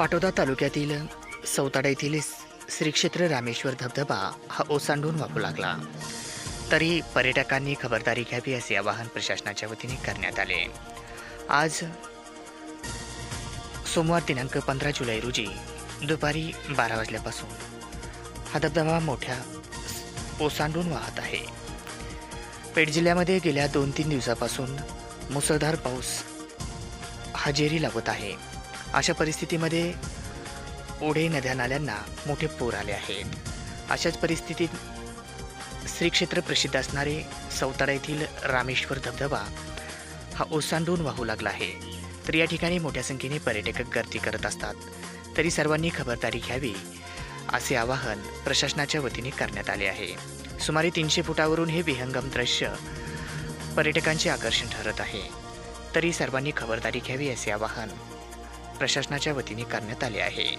पाटोदा तालुक्यातील सौताडा येथील श्री क्षेत्र रामेश्वर धबधबा हा ओसांडून वाहू लागला. तरी पर्यटकांनी खबरदारी घ्यावी असे आवाहन प्रशासनाच्या वतीने करण्यात आले. आज सोमवार दिनांक पंधरा जुलै रोजी दुपारी बारा वाजल्यापासून हा धबधबा मोठ्या ओसांडून वाहत आहे. पेठ जिल्ह्यामध्ये गेल्या दोन तीन दिवसापासून मुसळधार पाऊस हजेरी लावत आहे. अशा परिस्थितीमध्ये ओढे नद्या नाल्यांना मोठे पूर आले आहेत. अशाच परिस्थितीत श्रीक्षेत्र प्रसिद्ध असणारे सौतारा येथील रामेश्वर धबधबा हा ओसांडून वाहू लागला आहे. तर या ठिकाणी मोठ्या संख्येने पर्यटक गर्दी करत असतात. तरी सर्वांनी खबरदारी घ्यावी असे आवाहन प्रशासनाच्या वतीने करण्यात आले आहे. सुमारे तीनशे फुटावरून हे विहंगम दृश्य पर्यटकांचे आकर्षण ठरत आहे. तरी सर्वांनी खबरदारी घ्यावी असे आवाहन प्रशासनाच्या वतीने करण्यात आले आहे.